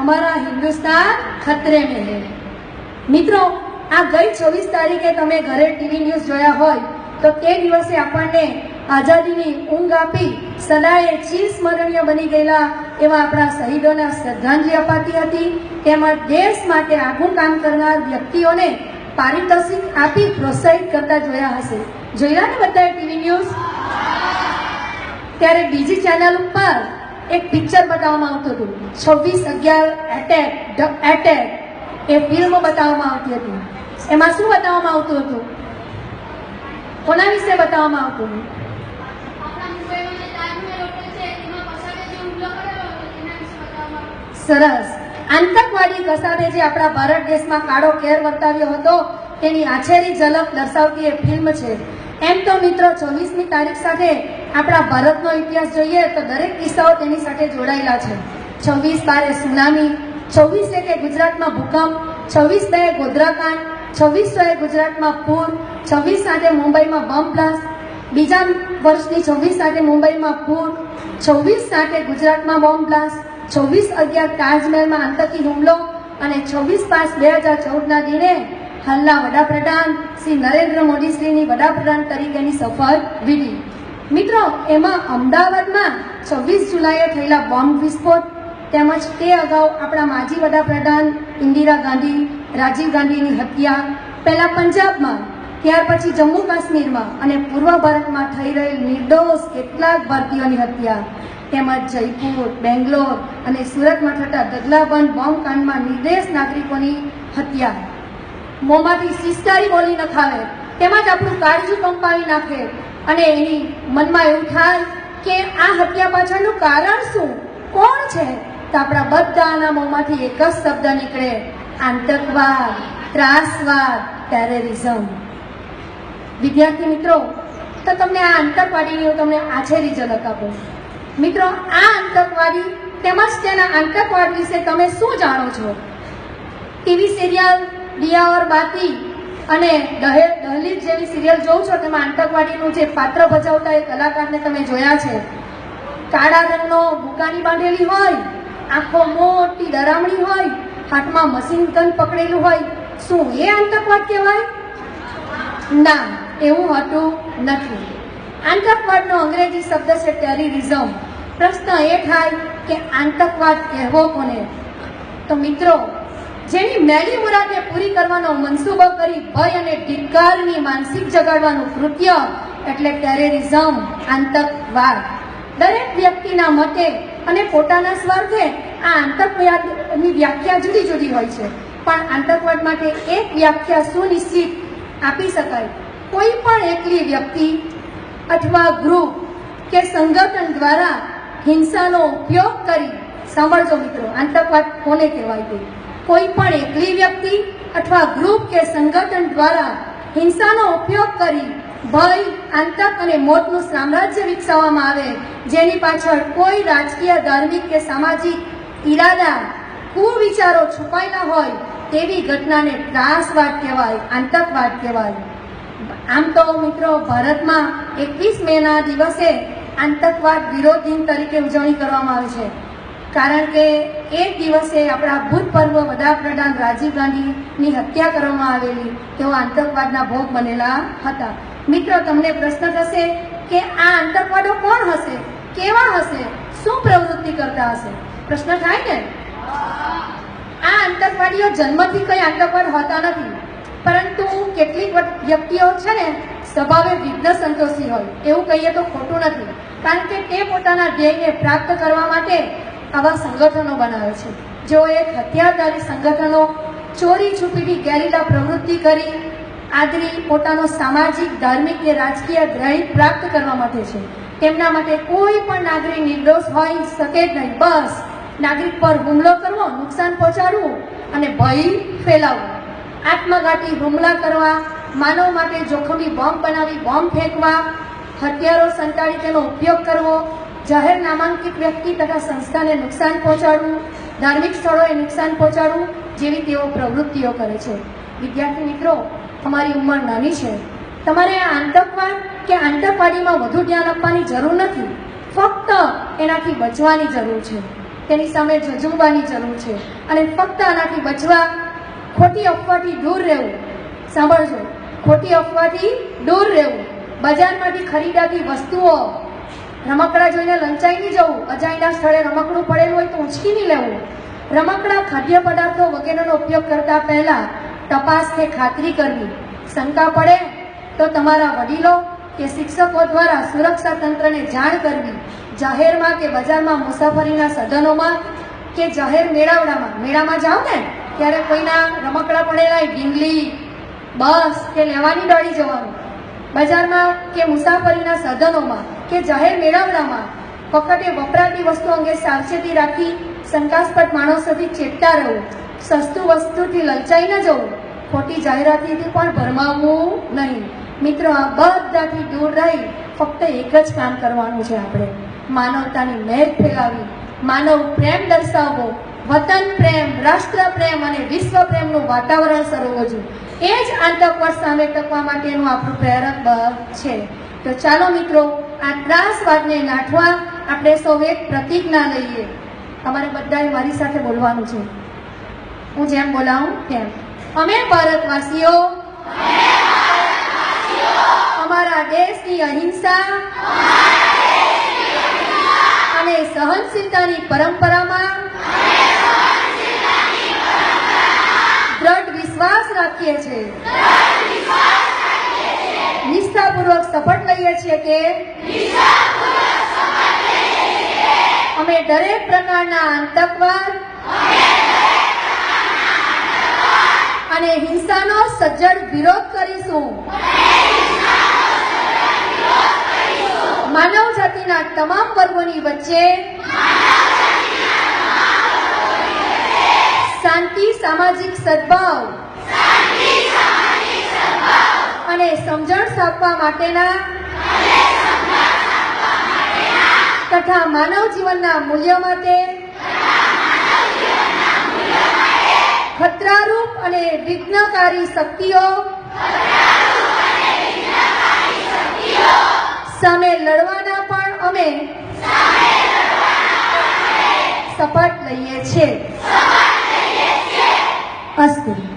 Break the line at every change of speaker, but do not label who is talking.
અમારા હિન્દુસ્તાન ખતરે મેં મિત્રો, આ ગઈ છવ્વીસ તારીખે તમે ઘરે ટીવી ન્યૂઝ જોયા હોય, તો તે દિવસે આપણને આઝાદીની ઊંઘ આપી સદાએ ચિરસ્મરણીય બની ગયેલા એવા આપણા શહીદોને શ્રદ્ધાંજલિ અપાતી હતી. તેમજ દેશ માટે આગું કામ કરનાર વ્યક્તિઓને પારિતોષિક આપી પ્રોત્સાહિત કરતા જોયા હશે. જોયા ને બધાએ ટીવી ન્યૂઝ? ત્યારે બીજી ચેનલ ઉપર એક પિક્ચર બતાવવામાં આવતું હતું. છવ્વીસ અગિયાર એટેક ધ એટેક એ ફિલ્મ બતાવવામાં આવતી હતી. એમાં શું બતાવવામાં આવતું હતું? કોના વિશે બતાવવામાં આવતું હતું. સરસ. આતંકવાદી કસાબે જે આપણા ભારત દેશમાં કાળો કેર વર્તાવ્યો હતો તેની આછેરી ઝલક દર્શાવતી એ ફિલ્મ છે. એમ તો મિત્રો છવ્વીસમી તારીખ સાથે આપણા ભારતનો ઇતિહાસ જોઈએ તો દરેક કિસ્સાઓ તેની સાથે જોડાયેલા છે. છવ્વીસ બારે સુનામી, છવ્વીસ એકે ગુજરાતમાં ભૂકંપ, છવ્વીસ બે ગોધરાકાંડ, છવ્વીસ એ ગુજરાતમાં પૂર, છવ્વીસ સાથે મુંબઈમાં બોમ્બ બ્લાસ્ટ બીજા વર્ષની છવ્વીસ સાથે મુંબઈમાં પૂર, છવ્વીસ સાથે ગુજરાતમાં બોમ્બ બ્લાસ્ટ છવ્વીસ અગિયાર તાજમહેલમાં આતંકી હુમલો અને છવ્વીસ પાંચ બે હજાર ચૌદના દિને હાલના વડાપ્રધાન શ્રી નરેન્દ્ર મોદી શ્રીની વડાપ્રધાન તરીકેની સફર વીડી મિત્રો, એમાં અમદાવાદમાં છવ્વીસ જુલાઈએ થયેલા બોમ્બ વિસ્ફોટ તેમજ તે અગાઉ આપણા માજી વડાપ્રધાન ઇન્દિરા ગાંધી, રાજીવ ગાંધીની હત્યા, પહેલા પંજાબમાં, ત્યાર પછી જમ્મુ કાશ્મીરમાં અને પૂર્વ ભારતમાં થઈ રહેલ નિર્દોષ કેટલાક ભારતીયોની હત્યા તેમજ જયપુર, બેંગ્લોર અને સુરતમાં થતા દગલાબંધ બોમ્બ કાંડમાં નિર્દેશ નાગરિકોની હત્યા. મોંમાંથી સિસ્ટારી બોલી નખાવે તેમજ આપણું કાળજું કંપાવી નાખે. અને એની મનમાં એવું થાય કે આ હત્યા પાછળનું કારણ શું? કોણ છે? તો આપણા બધાના મોંમાંથી એક જ શબ્દ નીકળે. આતંકવાદ, ત્રાસવાદ ટેરરિઝમ વિદ્યાર્થી મિત્રો, તો તમને આ આતંકવાદીની હું તમને આછેરી ઝલક આપું. મિત્રો, આ આતંકવાદી તેમજ તેના આતંકવાદ વિશે તમે શું જાણો છો? ટીવી સિરિયલ દિયા ઓર બાતી અને દહે દહલીજ જેવી સિરિયલ જોઉં છો, તેમાં આતંકવાદીનું જે પાત્ર ભજવતા એ કલાકારને તમે જોયા છે. કાળા રંગનો બુકાની બાંધેલી હોય, આંખો મોટી ડરામણી હોય, હાથમાં મશીન ગન પકડેલું હોય, શું એ આતંકવાદ કહેવાય? ના, એવું હતું નથી. આતંકવાદનો અંગ્રેજી શબ્દ છે ટેરરિઝમ. પ્રશ્ન એ થાય કે આતંકવાદ કહેવો કોને? તો મિત્રો જેની મેલી મુરાદને પૂરી કરવાનો મનસૂબો કરી ભય અને ધિક્કારની માનસિક જગાડવાનું કૃત્ય એટલે ટેરરિઝમ, આતંકવાદ. દરેક વ્યક્તિના મતે અને પોતાના સ્વાર્થે આ આતંકવાદની વ્યાખ્યા જુદી જુદી હોય છે. પણ આતંકવાદ માટે એક વ્યાખ્યા સુનિશ્ચિત આપી શકાય. કોઈ પણ એકલી વ્યક્તિ અથવા ગ્રુપ કે સંગઠન દ્વારા હિંસાનો ઉપયોગ કરી, સાંભળજો મિત્રો, આતંકવાદ કોને કહેવાય તે? કોઈ પણ એકલી વ્યક્તિ અથવા ગ્રુપ કે સંગઠન દ્વારા હિંસાનો ઉપયોગ કરી ભય, આતંક અને મોતનું સામ્રાજ્ય વિકસાવવામાં આવે, જેની પાછળ કોઈ રાજકીય, ધાર્મિક કે સામાજિક ઈરાદા, કુવિચારો છુપાયેલા હોય, તેવી ઘટનાને ત્રાસવાદ કહેવાય, આતંકવાદ કહેવાય. આમ તો મિત્રો, ભારતમાં એકવીસ મેના દિવસે આતંકવાદ વિરોધ દિન તરીકે ઉજવણી કરવામાં આવે છે. કારણ કે એ દિવસે આપણા ભૂતપૂર્વ વડાપ્રધાન રાજીવ ગાંધીની હત્યા કરવામાં આવેલી, તેઓ આતંકવાદના ભોગ બનેલા હતા. મિત્રો, તમને પ્રશ્ન થશે કે આ આતંકવાદો કોણ હશે? કેવા હશે? શું પ્રવૃત્તિ કરતા હશે? પ્રશ્ન થાય ને? આ આતંકવાદીઓ જન્મથી કઈ આતંકવાદ હોતા નથી. પરંતુ કેટલીક વ્યક્તિઓ છે ને, સ્વભાવે વિઘ્ન સંતોષી હોય. એવું કહીએ તો ખોટું નથી. કારણ કે તે પોતાના ધ્યેયને પ્રાપ્ત કરવા માટે આવા સંગઠનો બનાવે છે. જેઓ એક હથિયારધારી સંગઠનો ચોરી છુપીની ગેરીલા પ્રવૃત્તિ કરી આદરી પોતાનો સામાજિક, ધાર્મિક કે રાજકીય ગ્રહિત પ્રાપ્ત કરવા માટે છે. તેમના માટે કોઈ પણ નાગરિક નિર્દોષ હોઈ શકે જ નહીં. બસ. નાગરિક પર હુમલો કરવો, નુકસાન પહોંચાડવું અને ભય ફેલાવવો. આત્મઘાતી હુમલા કરવા, માનવ માટે જોખમી બોમ્બ બનાવી, બોમ્બ ફેંકવા, હથિયારો સંતાડી તેનો ઉપયોગ કરવો જાહેર નામાંકિત વ્યક્તિ તથા સંસ્થાને નુકસાન પહોંચાડવું, ધાર્મિક સ્થળોએ નુકસાન પહોંચાડવું જેવી તેઓ પ્રવૃત્તિઓ કરે છે. વિદ્યાર્થી મિત્રો, તમારી ઉંમર નાની છે. તમારે આતંકવાદ કે આતંકવાદીમાં વધુ ધ્યાન આપવાની જરૂર નથી. ફક્ત એનાથી બચવાની જરૂર છે. તેની સામે ઝઝુમવાની જરૂર છે. અને ફક્ત આનાથી બચવા, ખોટી અફવાથી દૂર રહેવું. સાંભળજો, ખોટી અફવાથી દૂર રહેવું. બજારમાંથી ખરીદાતી વસ્તુઓ રમકડા જોઈને લંચાઈ નહીં જવું અજાણ્યા સ્થળે રમકડું પડેલું હોય તો ઉંચકી નહીં લેવું. રમકડા ખાદ્ય પદાર્થો વગેરેનો ઉપયોગ કરતા પહેલા તપાસ કે ખાતરી કરવી. શંકા પડે તો તમારા વડીલો કે શિક્ષકો દ્વારા સુરક્ષા તંત્રને જાણ કરવી. જાહેરમાં કે બજારમાં મુસાફરીના સાધનોમાં કે જાહેર મેળાવડામાં? મેળામાં જાઓ ને ત્યારે કોઈના રમકડા પડેલા હોય, ઢીંગલી બસ કે લેવાની દોડી જવાનું. બજારમાં કે મુસાફરીના સાધનોમાં કે જાહેર મેળાવડામાં વખતે વપરાતી વસ્તુ અંગે સાવચેતી રાખી શંકાસ્પદ માણસોથી ચેતતા રહેવું, સસ્તું વસ્તુથી લલચાઈ ન જવું, ખોટી જાહેરાતીથી પણ ભરમાવવું નહીં. મિત્રો, આ બધાથી દૂર રહી ફક્ત એક જ કામ કરવાનું છે આપણે. માનવતાની મહેર ફેલાવી, માનવ પ્રેમ દર્શાવવો વતન પ્રેમ, રાષ્ટ્ર પ્રેમ અને વિશ્વ પ્રેમનું વાતાવરણ સરવવું જોઈએ એ જ આતંકવાદ સામે ટકવા માટેનું આપણું પ્રેરક બળ છે. તો ચાલો મિત્રો, આ ત્રાસવાદને નાઠવા આપણે સૌ એક પ્રતિજ્ઞા લઈએ. તમારે બધાએ મારી સાથે બોલવાનું છે. હું જેમ બોલાવું તેમ. અમે ભારતવાસીઓ, અમારા દેશની અહિંસા, અને સહનશીલતાની પરંપરામાં વિશ્વાસ રાખીએ છીએ. નિષ્ઠાપૂર્વક શપથ લઈએ છીએ કે અમે દરેક પ્રકારના આતંકવાદ અને હિંસાનો સજ્જડ વિરોધ કરીશું. માનવ જાતિના તમામ વર્ગોની વચ્ચે શાંતિ, સામાજિક સદભાવ અને સમજણ સ્થાપવા માટેના તથા માનવ જીવનના મૂલ્ય માટે ખતરારૂપ અને વિઘ્નકારી શક્તિઓ સામે લડવાના પણ અમે શપથ લઈએ છીએ. અસ્તુ.